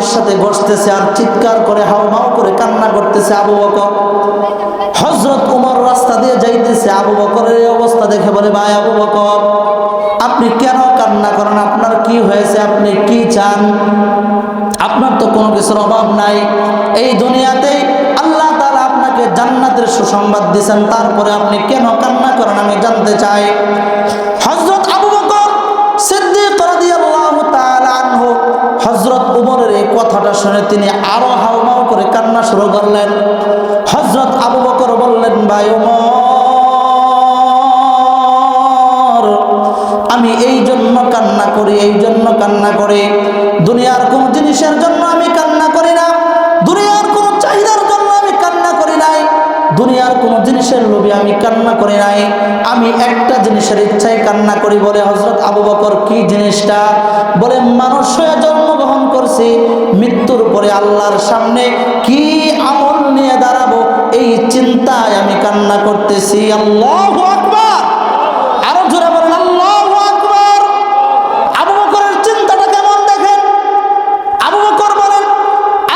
মাটির সাথে ঘষতেছে আর চিৎকার করে হাউমাউ করে কান্না করতেছে আবু বকর। হজরত উমর রাস্তা দিয়ে যাইতেছে, আবু বকরের এই অবস্থা দেখে বলে, ভাই আবু বকর, আপনি কেন কান্না করেন? আপনার কি হয়েছে? আপনি কি চান? আপনার তো কোনো কিছুর অভাব নাই। এই দুনিয়াতেই আল্লাহ তাআলা আপনাকে জান্নাতের সুসংবাদ দিয়েছেন। তারপরে আপনি কেন কান্না করেন? আমি জানতে চাই। তিনি আরও হাউমাউ করে কান্না শুরু করলেন। হজরত আবু বকর বললেন, ভাই আমি এই জন্য কান্না করি, এই জন্য কান্না করে। দুনিয়ার কোন জিনিসের জন্য আমি কান্না করি না। দুনিয়ার কোন চাহিদার জন্য আমি কান্না করি নাই। দুনিয়ার কোন জিনিসের লোভে আমি কান্না করি নাই। আমি একটা জিনিসের ইচ্ছায় কান্না করি বলে হজরত আবু বকর, কি জিনিসটা? বলে, মানুষ জন্মগ্রহণ করছি মৃত্যুর পরে আল্লাহর সামনে কি আমল নিয়ে দাঁড়াবো, এই চিন্তায় আমি কান্না করতেছি। আল্লাহ আকবার! আরও জোরে বলেন, আল্লাহ আকবার! আবু বকরের চিন্তাটা কেমন দেখেন? আবু বকর বলেন,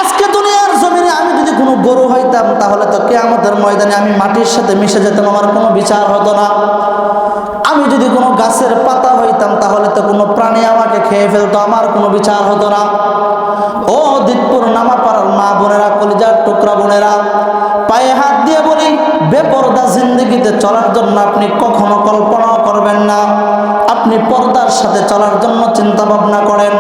আজকে দুনিয়ার জমিনে আমি যদি কোনো গরু হইতাম, তাহলে তো কেয়ামতের ময়দানে আমি মাটির সাথে মিশে যেতাম, আমার কোনো বিচার হতো না। আমি যদি কোনো গাছের পাতা হইতাম, তাহলে তো কোনো প্রাণী আমাকে খেয়ে ফেলতো, আমার কোনো বিচার হতো না। ও দিতপুর নামা পাড়ার মা বোনেরা, কলিজার টুকরা বোনেরা, পায়ে হাত দিয়ে বলি, বেপরদা জিন্দগিতে চলার জন্য আপনি কখনো কল্পনাও করবেন না। আপনি পর্দার সাথে চলার জন্য চিন্তা ভাবনা করেন।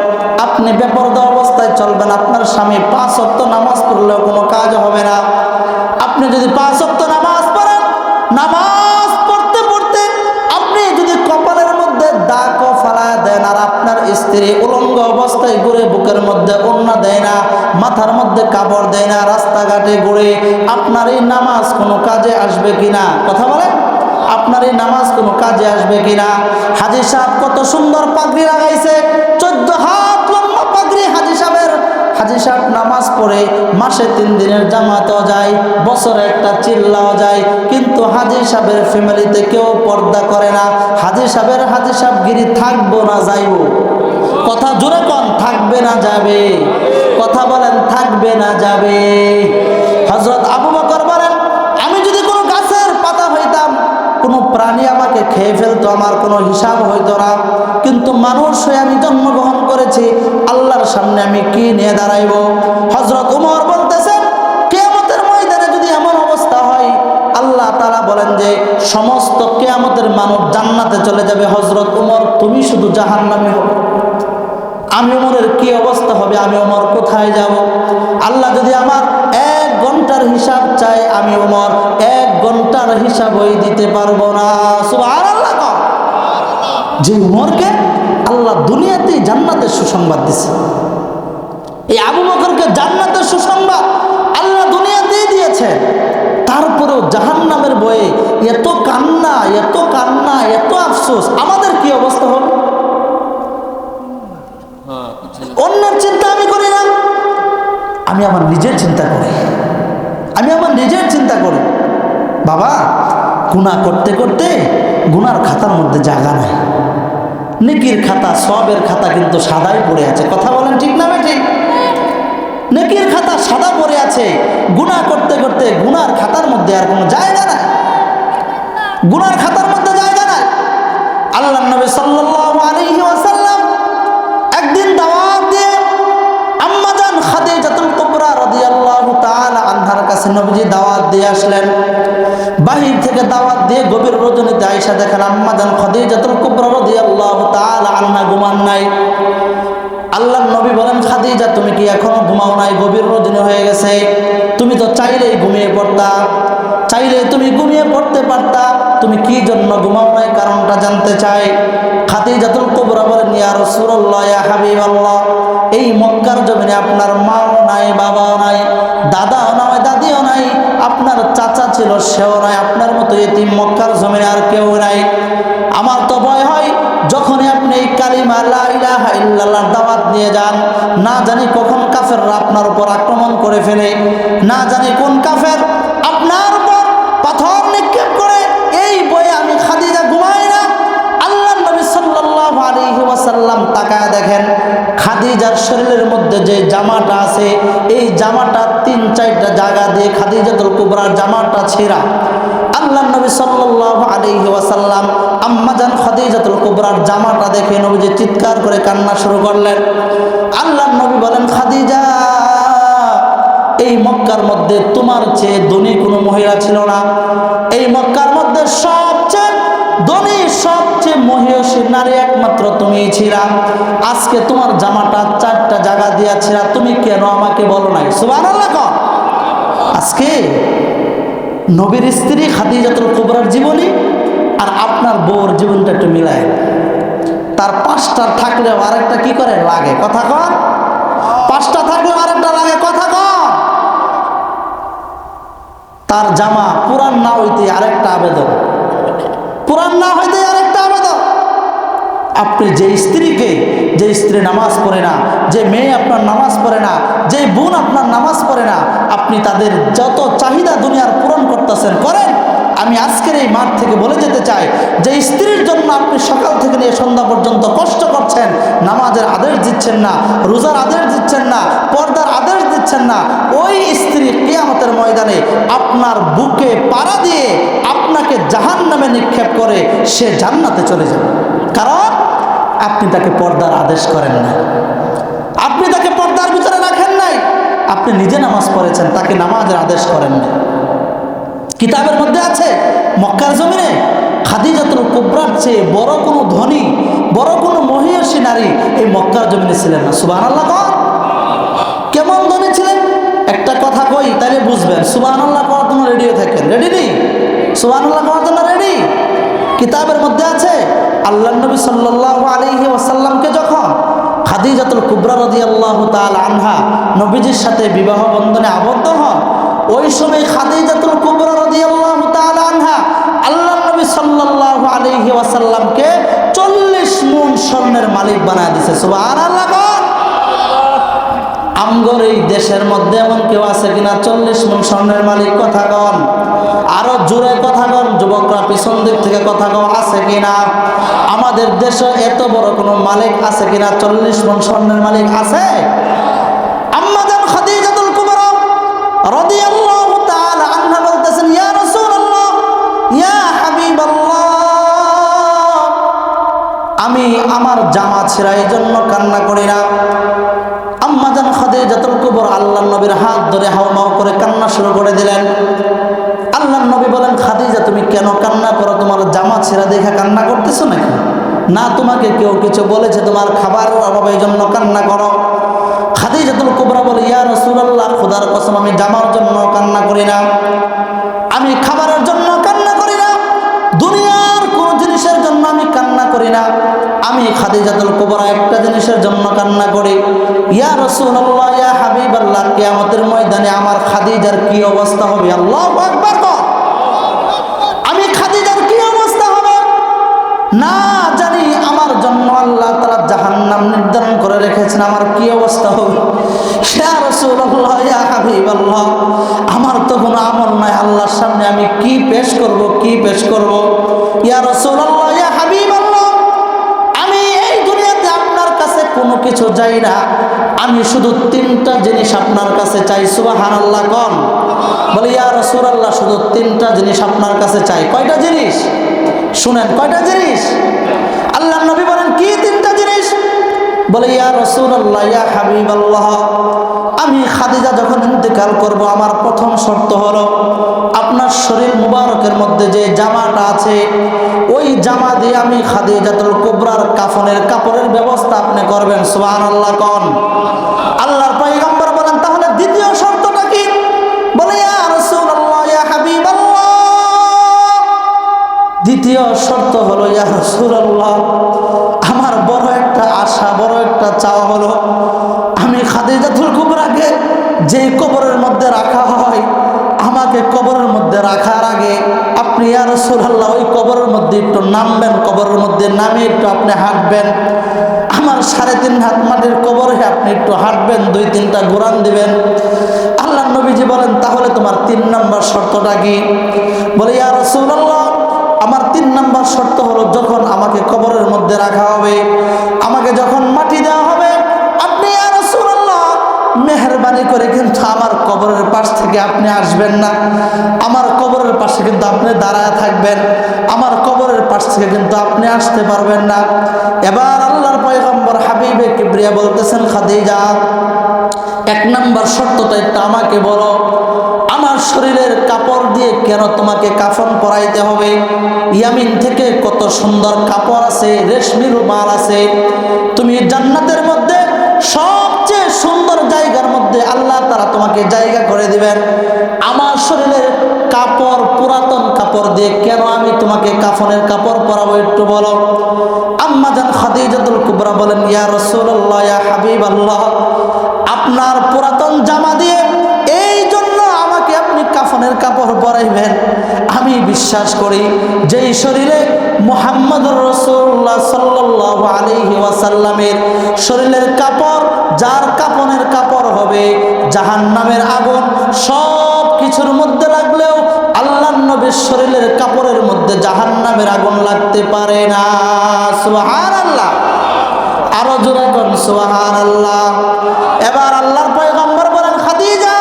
আপনি বেপরদা অবস্থায় চলবেন, আপনার স্বামী পাঁচ অক্ত নামাজ পড়লেও কোনো কাজ হবে না। আপনি যদি পাঁচ অক্ত নামাজ পড়েন, নামাজ স্ত্রী উলঙ্গ অবস্থায় ঘুরে বুকের মধ্যে ওন্না দেয় না, মাথার মধ্যে কাপড় দেয় না, রাস্তাঘাটে ঘুরে আপনার এই নামাজ কোনো কাজে আসবে কিনা কথা বলেন। আপনার এই নামাজ কোনো কাজে আসবে কিনা হাজি সাহেব কত সুন্দর পাগড়ি লাগাইছে, চোদ্দ হাত লম্বা পাগড়ি হাজি সাহেবের। হাজি সাহেব নামাজ পড়ে মাসে তিন দিনের জামাতও যায়, বছরে একটা চিল্লাও যায়, কিন্তু হাজি সাহেবের ফ্যামিলিতে কেউ পর্দা করে না। হাজি সাহেবের হাজি সাহেবগিরি থাকব না, যাইব। কথা জোরে কন, থাকবে না যাবে। কথা বলেন, থাকবে না যাবে। হজরত আবু বকর বলেন, আমি যদি কোনো গাছের পাতা হইতাম, কোনো প্রাণী আমাকে খেয়ে ফেলতো, আমার কোনো হিসাব হইতো না। কিন্তু মানুষ হয়ে আমি জন্মগ্রহণ করেছি, আল্লাহর সামনে আমি কি নিয়ে দাঁড়াইব? হজরত উমর বলতেছেন, কেয়ামতের ময়দানে যদি এমন অবস্থা হয়, আল্লাহ তারা বলেন যে, সমস্ত কেয়ামতের মানুষ জান্নাতে চলে যাবে। হজরত উমর, তুমি শুধু জাহান্নামে হবে। আমি ওমরের কি অবস্থা হবে? আমি ওমর কোথায় যাব? আল্লাহ যদি আমার এক ঘণ্টার হিসাব চাই আমি ওমর এক ঘণ্টার হিসাব ওই দিতে পারব না। কর। যে উমরকে আল্লাহ দুনিয়াতেই জান্নাতের সুসংবাদ দিছে। এই আবু বকরকে জান্নাতের সুসংবাদ আল্লাহ দুনিয়াতেই দিয়েছে। তারপরেও জাহান্নামের বয়ে এত কান্না এত কান্না, এত আফসোস, আমাদের কি অবস্থা হবে? অন্যের চিন্তা আমি করি না। আমি আমার নিজের চিন্তা করি। আমি আমার নিজের চিন্তা করি। বাবা গুণা করতে করতে গুনার খাতার মধ্যে জায়গা নাই। নেকির খাতা, সবের খাতা কিন্তু সাদাই পড়ে আছে। কথা বলেন ঠিক না ঠিক নেকির খাতা সাদা পড়ে আছে। গুনাহ করতে করতে গুনার খাতার মধ্যে আর কোনো জায়গা নাই। গুনার খাতার কাছে নবীজি দাওয়াত দিয়ে আসলেন। বাহির থেকে দাওয়াত দিয়ে গভীর রজনীতে আয়েশা দেখেন আম্মাজান খাদিজাতুল কুবরা রাদিয়াল্লাহু তাআলা আনহা ঘুমান নাই। আল্লাহ নবী বলেন, খাদিজা, তুমি কি এখনও ঘুমাও নাই? গভীর রজনী হয়ে গেছে। তুমি তো চাইলেই ঘুমিয়ে পড়তা। চাইলে তুমি ঘুমিয়ে পড়তে পারতা। তুমি কি জন্য ঘুমাও নাই? কারণটা জানতে চাই। খাদিজাতুল কুবরা বলেন, ইয়া রাসূলুল্লাহ, ইয়া হাবিবাল্লাহ, এই মক্কার জমিনে আপনার মাও নাই, বাবাও নাই নাই নাই আপনার চাচা ছিল, সেও নাই। আপনার মতো এতিম মক্কার জমিনে আর কেউ নাই। আমার তো ভয় হয়, যখনই আপনি এই কালিমা লা ইলাহা ইল্লাল্লাহর দাওয়াত নিয়ে যান, না জানি কখন কাফেররা আপনার উপর আক্রমণ করে ফেলে, না জানি কোন কাফের আপনার উপর পাথর নিক্ষেপ করে, এই বয়ে আমি খাদিজা ঘুমাই না। আল্লাহ নবী সাল্লাল্লাহু আলাইহি ওয়াসাল্লাম তাকায় দেখেন, খাদিজার শরীরের মধ্যে যে জামাটা আছে। এই জামাটা তিন চারটা জায়গা দিয়ে খাদিজাতুল কুবরার জামাটা ছেঁড়া। আল্লাহ নবী সাল্লাল্লাহু আলাইহি ওয়াসাল্লাম আম্মাজান খাদিজাতুল কুবরার জামাটা দেখে নবীজি চিৎকার করে কান্না শুরু করলেন। আল্লাহ নবী বলেন, খাদিজা, এই মক্কার মধ্যে তোমার চেয়ে ধনী কোনো মহিলা ছিল না। এই মক্কার মধ্যে সবচেয়ে ধনী, সবচেয়ে মহিষী নারী একমাত্র তুমিই ছিলা। আজকে তোমার জামাটা চারটা জায়গা দিয়াছিলা তুমি কেন আমাকে বলো নাই? সুবান আজকে নবীর স্ত্রী খাদিজাতুল কুবরার জীবনী আর আপনার বউর জীবনটা একটু মিলায়। তার পাঁচটা থাকলেও আরেকটা কি করে? লাগে। কথা কন পাঁচটা থাকলেও আরেকটা লাগে। কথা কন তার জামা পুরান না হইতে আরেকটা আবেদন। পুরান না হইতে আরেকটা আবেদন। আপনি যে স্ত্রীকে, যে স্ত্রী নামাজ পড়ে না, যে মেয়ে আপনার নামাজ পড়ে না, যে বোন আপনার নামাজ পড়ে না, আপনি তাদের যত চাহিদা দুনিয়ার পূরণ করতেছেন, করেন। আমি আজকের এই মাঠ থেকে বলে যেতে চাই, যে স্ত্রীর জন্য আপনি সকাল থেকে নিয়ে সন্ধ্যা পর্যন্ত কষ্ট করছেন, নামাজের আদেশ দিচ্ছেন না, রোজার আদেশ দিচ্ছেন না, পর্দার আদেশ দিচ্ছেন না, ওই স্ত্রী কেয়ামতের ময়দানে আপনার বুকে পাড়া দিয়ে আপনাকে জাহান নামে নিক্ষেপ করে সে জান্নাতে চলে যাবে। কারণ আপনি তাকে পর্দার আদেশ করেন না। আপনি তাকে পর্দার ভিতরে রাখেন নাই। আপনি নিজে নামাজ পড়েছেন, তাকে নামাজের আদেশ করেন না। কিতাবের মধ্যে আছে, মক্কার জমিনে খাদিজাতুল কুবরার চেয়ে বড় কোনো ধনী, বড় কোনো মহিষী নারী এই মক্কার জমিনে ছিলেন না। সুবাহ আল্লাহ কেমন ধনী ছিলেন? একটা কথা কই তাহলে বুঝবেন। সুবাহ আল্লাহ করার জন্য রেডি হয়ে থাকেন। রেডি নেই সুবাহ আল্লাহ করার জন্য রেডি কিতাবের মধ্যে আছে আল্লাহ নবী সাল্লাহ আলহি ওয়াসাল্লামকে যখন খাদিজাতুল কুবরা রদি আল্লাহ তাল আনহা নবীজির সাথে বিবাহ বন্ধনে আবদ্ধ হন, ওই সময় খাদিজাতুল কুবরা রদি আল্লাহ তাল আনহা আল্লাহ নবী সাল্লাহ আলহি ওয়াসাল্লামকে চল্লিশ মুন স্বর্ণের মালিক বানায় দিছে। সুবাহ আল্লাহ আমগর এই দেশের মধ্যে এমন কেউ আছে কিনা? চল্লিশ মন স্বর্ণের মালিক, কথা কন। আরও জোরে কথা কন, যুবকরা পিছন দিক থেকে কথা কন, আছে কিনা? আমাদের দেশে এত বড় কোনো মালিক আছে কিনা? চল্লিশ মন স্বর্ণের মালিক আছে? বলতেছেন, ইয়া ইয়া আমি আমার জামা ছেঁড়া এই জন্য কান্না করি না। আম্মাজান খাদিজাতুল কুবর আল্লাহ নবীর হাত ধরে হাওমাও করে কান্না শুরু করে দিলেন। আল্লাহ নবী বলেন, খাদিজা, তুমি কেন কান্না করো? তোমার জামা ছেঁড়া দেখে কান্না করতেছো নাকি? না, তোমাকে কেউ কিছু বলেছে, তোমার খাবার অভাবে এই জন্য কান্না করো। খাদিজাতুল কুবরা বলে, ইয়া রাসূলুল্লাহ, খোদার কসম, আমি জামার জন্য কান্না করি না। আমি খাবারের জন্য কান্না করি না। দুনিয়ার কোন জিনিসের জন্য আমি কান্না করি না। আমি খাদিজাতুল কুবরা একটা জিনিসের জন্য কান্না করি। ইয়া রাসূলুল্লাহ, ইয়া হাবিবাল্লাহ, কিয়ামতের ময়দানে আমার খাদিজার কি অবস্থা হবে? আল্লাহু আকবার কর। আমি খাদিজার কি অবস্থা হবে? না জানি, আমার জন্য আল্লাহ তারা জাহান্নাম নির্ধারণ করে রেখেছেন, আমার কি অবস্থা হবে? ইয়া রাসূলুল্লাহ, ইয়া হাবিবাল্লাহ, আমার তো কোনো আমল নাই, আল্লাহর সামনে আমি কি পেশ করব, কি পেশ করব? ইয়া রাসূলুল্লাহ, ইয়া হাবিবাল্লাহ। আমি কিছু চাই না, আমি শুধু তিনটা জিনিস আপনার কাছে চাই, সুবহানাল্লাহ কন। বলে, ইয়া আল্লাহ শুধু তিনটা জিনিস আপনার কাছে চাই। কয়টা জিনিস? শুনেন, কয়টা জিনিস? আল্লাহ নবী বলেন, কি বলে, ইয়া রাসূলুল্লাহ, ইয়া হাবিব আল্লাহ আমি খাদিজা যখন ইন্তেকাল করব, আমার প্রথম শর্ত হলো, আপনার শরীর মুবারকের মধ্যে যে জামাটা আছে, ওই জামা দিয়ে আমি খাদিজাতুল কুবরার কাফনের কাপড়ের ব্যবস্থা আপনি করবেন। সুবহানাল্লাহ কন। আল্লাহর পয়গম্বর বলেন, তাহলে দ্বিতীয় শর্তটা কি? বলে, ইয়া রাসূলুল্লাহ, ইয়া হাবিবাল্লাহ। দ্বিতীয় শর্ত হলো, ইয়া রাসূলুল্লাহ আমার বড় একটা আশা, বড় একটা চাওয়া হলো, আমি খাদিজাতুল কুবরাকে যে কবরের মধ্যে রাখা হয়, আমাকে কবরের মধ্যে রাখার আগে আপনি আর রাসূলুল্লাহ, ওই কবরের মধ্যে একটু নামবেন, কবরের মধ্যে নামে একটু আপনি হাঁটবেন। আমার সাড়ে তিন হাত মাটির কবরে আপনি একটু হাঁটবেন, দুই তিনটা গোরান দিবেন। আল্লাহ নবীজি বলেন, তাহলে তোমার তিন নম্বর শর্তটা কি? বলে, ইয়া রাসূলুল্লাহ, আমার তিন নম্বর শর্ত হলো মধ্যে রাখা হবে। আমাকে যখন মাটি দেওয়া হবে, আপনি আর মেহরবানি করে কিন্তু আমার কবরের পাশ থেকে আপনি আসবেন না। আমার কবরের পাশে কিন্তু আপনি দাঁড়ায় থাকবেন। আমার কবরের পাশ থেকে কিন্তু আপনি আসতে পারবেন না। এবার আল্লাহর পয়গম্বর হাবিবে কিবরিয়া বলতেছেন, খাদিজা, এক নাম্বার শর্তটা একটু আমাকে বলো। আমার শরীরের কাপড় দিয়ে কেন তোমাকে কাফন পরাইতে হবে? ইয়ামিন থেকে কত সুন্দর কাপড় আছে রেশমির মাল আছে। তুমি জান্নাতের মধ্যে, সবচেয়ে সুন্দর জায়গার মধ্যে আল্লাহ তারা তোমাকে জায়গা করে দিবেন। আমার শরীরের কাপড়, পুরাতন কাপড় দিয়ে কেন আমি তোমাকে কাফনের কাপড় পরাবো একটু বলো? আম্মা জান খাদিজাতুল কুবরা বলেন, ইয়া রাসূলুল্লাহ, ইয়া হাবিব আল্লাহ আপনার পুরাতন জামা দিয়ে এই জন্য আমাকে আপনি কাফনের কাপড় পরাইবেন। আমি বিশ্বাস করি, যেই শরীরে মোহাম্মদুর রসুল্লাহ সাল্লাহ আলহি ওয়াসাল্লামের শরীরের কাপড়, যার কাপনের কাপড় হবে জাহান নামের আগুন সব কিছুর মধ্যে লাগলেও নবীর শরীরের কাপড়ের মধ্যে জাহান নামের আগুন লাগতে পারে না। সুহান আল্লাহ আরও জোরে কোন সুহান আল্লাহ এবার আল্লাহর পয়গম্বর বলেন, খাদিজা,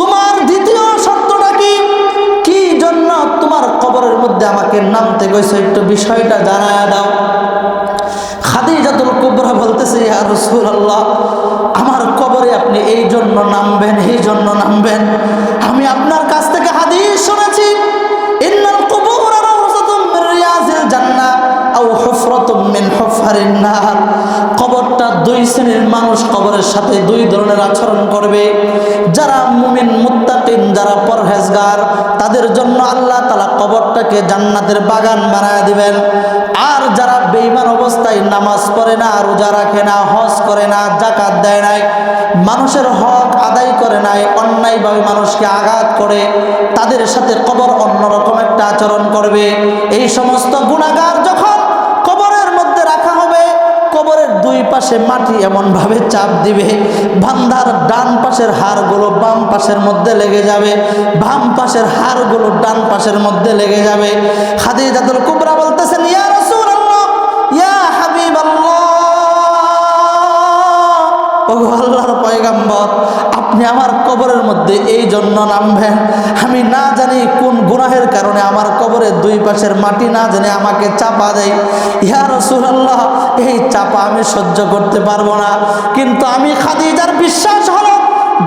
তোমার দ্বিতীয় শর্তটা কি? কি জন্য তোমার কবরের মধ্যে আমাকে নামতে গেছো? একটু বিষয়টা জানায় দাও। রাসূলুল্লাহ, আমার কবরে আপনি এই জন্য নামবেন, এই জন্য নামবেন। আমি আপনার হুফারিন নার কবরটা দুই শ্রেণির মানুষ কবরের সাথে দুই ধরনের আচরণ করবে। যারা মুমিন, মুত্তাকিন, যারা পরহেজগার, তাদের জন্য আল্লাহ তালা কবরটাকে জান্নাতের বাগান বানায় দিবেন। আর যারা বেইমান অবস্থায় নামাজ পড়ে না, রোজা রাখে না, হজ করে না জাকাত দেয় নাই, মানুষের হক আদায় করে নাই, অন্যায়ভাবে মানুষকে আঘাত করে, তাদের সাথে কবর অন্যরকম একটা আচরণ করবে। এই সমস্ত গুণাগার পাশে মাটি এমনভাবে চাপ দিবে, বান্দার ডান পাশের হাড়গুলো বাম পাশের মধ্যে লেগে যাবে, বাম পাশের হাড়গুলো ডান পাশের মধ্যে লেগে যাবে। খাদিজাতুল কুবরা বলতেছেন, ইয়া রাসূলুল্লাহ, ইয়া হাবিবাল্লাহ। ওগো আল্লাহর পয়গাম্বর, আপনি আমার কবরের মধ্যে এই জন্য নামবেন আমি না জানি কোন গুনাহের কারণে আমার কবরের দুই পাশের মাটি না জানি আমাকে চাপা দেয়। ইয়া রাসূলুল্লাহ, এই চাপা আমি সহ্য করতে পারব না। কিন্তু আমি খাদিজার বিশ্বাস হলো,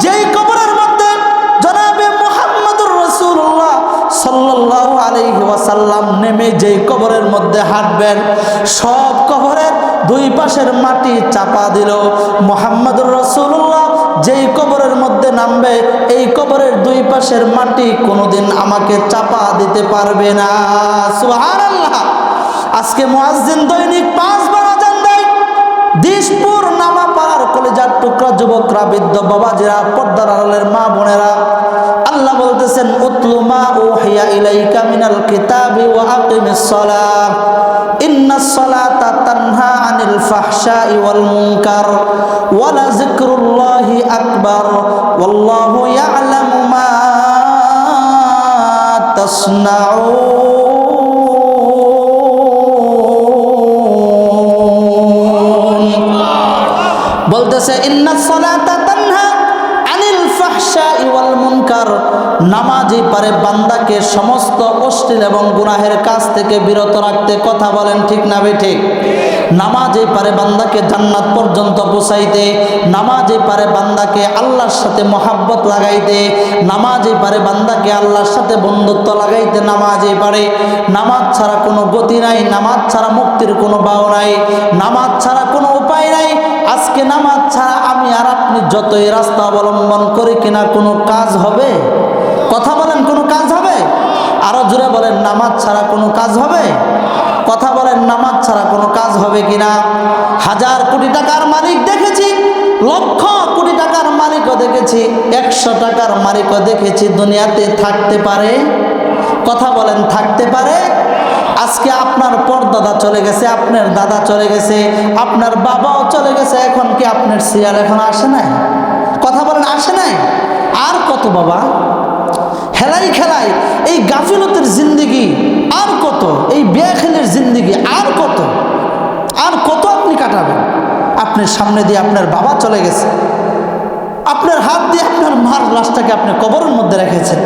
যেই কবরের মধ্যে জনাবে মুহাম্মদুর রাসূলুল্লাহ সাল্লাল্লাহু আলাইহি ওয়াসাল্লাম নেমে যেই কবরের মধ্যে হাঁটবেন, সব কবরের দুই পাশের মাটি চাপা দিল। মোহাম্মদুর রসুল্লাহ যেই কবরের মধ্যে নামবে, এই কবরের দুই পাশের মাটি কোনোদিন আমাকে চাপা দিতে পারবে না। সুবহানাল্লাহ। আজকে মুয়াজ্জিন দৈনিক পাঁচবার দিশপুর নামা পাড়ার কলেজার টুকরা যুবকরা, বৃদ্ধ বাবাজিরা, পর্দার আড়ালের মা বোনেরা আল্লাহ বলতেছেন উতলু মা উহিয়া ইলাইকা মিনাল কিতাবি ওয়া আকিমিস সালাহ ইন্নাস সালাতা তানহা আনিল ফাহশাই ওয়াল মুনকার ওয়া লাযিকরুল্লাহি আকবার ওয়াল্লাহু ইয়ালামু মা তাসনাউন বলতেছে ইন্না সালাতা তানহা আনিল ফাহশাই ওয়াল মুনকার নামাজি পারে বান্দাকে সমস্ত অশ্লীল এবং গুনাহের কাজ থেকে বিরত রাখতে কথা বলেন ঠিক না ঠিক? নামাজে পারে বান্দাকে জান্নাত পর্যন্ত পৌঁছাইতে নামাজে পারে বান্দাকে আল্লাহর সাথে মহাব্বত লাগাইতে নামাজে পারে বান্দাকে আল্লাহর সাথে বন্ধুত্ব লাগাইতে নামাজে পারে। নামাজ ছাড়া কোনো গতি নাই, নামাজ ছাড়া মুক্তির কোনো বাও নাই, নামাজ ছাড়া কোনো উপায় নাই। আজকে নামাজ ছাড়া আমি আর আপনি যতই রাস্তা অবলম্বন করি কিনা কোনো কাজ হবে? কথা বলেন, কোনো কাজ হবে? আরও জোরে বলেন, নামাজ ছাড়া কোনো কাজ হবে? কথা বলেন, নামাজ ছাড়া কোনো কাজ হবে কিনা? হাজার কোটি টাকার মালিক দেখেছি, লক্ষ কোটি টাকার মালিকও দেখেছি, একশো টাকার মালিকও দেখেছি, দুনিয়াতে থাকতে পারে? কথা বলেন, থাকতে পারে? আজকে আপনার পরদাদা চলে গেছে, আপনার দাদা চলে গেছে, আপনার বাবাও চলে গেছে, এখন কি আপনার সিয়াল এখন আসে নাই? কথা বলেন, আসে নাই? আর কত বাবা? হেলাই খেলাই, এই গাফিলতের জিন্দিগি আর কত? এই বেয়াখেলের জিন্দিগি আর কত? আর কত আপনি কাটাবেন? আপনার সামনে দিয়ে আপনার বাবা চলে গেছে। আপনার হাত দিয়ে আপনার মার লাশটাকে আপনি কবরের মধ্যে রেখেছেন।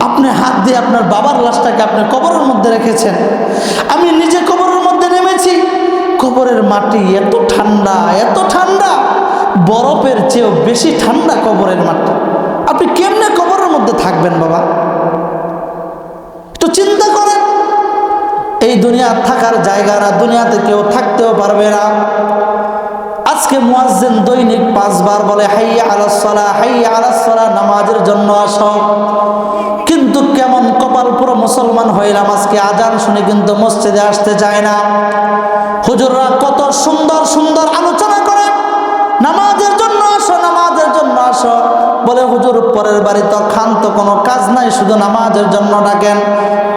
আপনি হাত দিয়ে আপনার বাবার লাশটাকে আপনি কবরের মধ্যে রেখেছেন। আমি নিজে কবরের মধ্যে নেমেছি। কবরের মাটি এত ঠান্ডা এত ঠান্ডা। বরফের চেয়েও বেশি ঠান্ডা কবরের মাটি। আপনি কেমনে মধ্যে থাকবেন বাবা। একটু চিন্তা করেন, এই দুনিয়া থাকার জায়গা না, দুনিয়াতে কেউ থাকতেও পারবে না। আজকে মুয়াজ্জিন দৈনিক পাঁচবার বলে, হাইয়া আলাসলা হাইয়া আলাসলা নামাজের জন্য আস। কিন্তু কেমন কপাল পুরো মুসলমান হইলাম আজকে, আজান শুনে কিন্তু মসজিদে আসতে চায় না। হুজুররা কত সুন্দর সুন্দর আলোচনা বলে, হুজুর, পরের বাড়ি তো খান তো কোনো কাজ নাই, শুধু নামাজের জন্য ডাকেন।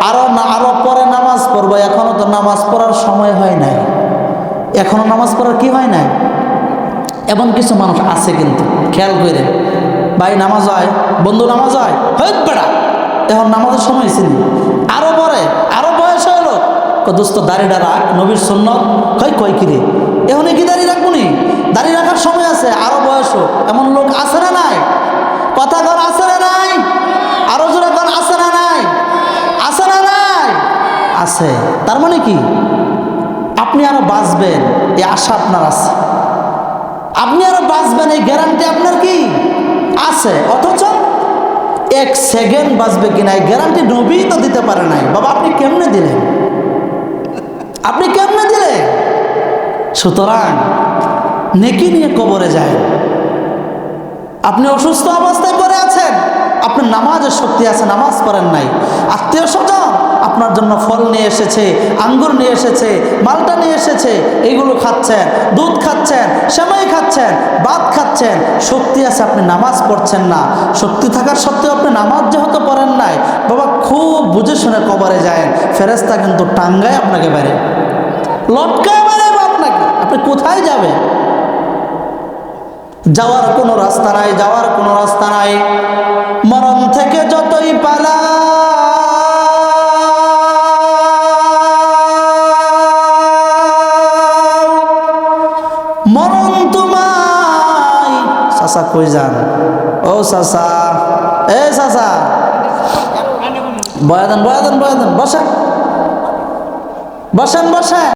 আরও না, আরও পরে নামাজ পড়ব। এখনও তো নামাজ পড়ার সময় হয় নাই। এখনও নামাজ পড়ার কি হয় নাই? এমন কিছু মানুষ আছে কিন্তু, খেয়াল করে ভাই, নামাজ হয় বন্ধু, নামাজ হয় হইত বেড়া। এখন নামাজের সময় ছিল আরও পরে, আরও বয়স হলো দোস্ত দাড়িটা রাখ নবীর সন্ন্যত কই কই কিরে? এখন কি দাড়ি রাখব নি? দাড়ি রাখার সময় আছে, আরও বয়স। এমন লোক আছে না নাই? কথা কর আছে না নাই? আরও জোরে কর আছে না নাই? আছে না নাই? আছে। তার মানে কি? আপনি আরও বাঁচবেন, এই আশা আপনার আছে। আপনি আরও বাঁচবেন, এই গ্যারান্টি আপনার কি? আছে। অথচ এক সেকেন্ড বাঁচবে কিনা, এই গ্যারান্টি নবী তো দিতে পারে নাই। বাবা, আপনি কেমনে দিলেন? আপনি কেমনে দিলেন? সুতরাং নেকি নিয়ে কবরে যায়। আপনি অসুস্থ অবস্থায় পড়ে আছেন, আপনার নামাজের শক্তি আছে, নামাজ পড়েন নাই। আত্মীয় স্বজন আপনার জন্য ফল নিয়ে এসেছে, আঙ্গুর নিয়ে এসেছে, মালটা নিয়ে এসেছে এইগুলো খাচ্ছেন, দুধ খাচ্ছেন, সেমাই খাচ্ছেন, ভাত খাচ্ছেন, শক্তি আছে, আপনি নামাজ পড়ছেন না। শক্তি থাকার সত্ত্বেও আপনি নামাজ যেহেতু পড়েন নাই, বাবা খুব বুঝে শুনে কবরে যায় ফেরেস্তা কিন্তু টাঙ্গায় আপনাকে বেড়ে লটকায় বেড়ে আপনাকে আপনি কোথায় যাবেন? যাওয়ার কোনো রাস্তা নাই, যাওয়ার কোনো রাস্তা নাই। মরণ থেকে যতই পালা। মরণ তোমায়। চাচা কই যান? ও চাচা। এ চাচা। বয়াদান বয়াদান বয়াদান বসেন। বসেন বসেন।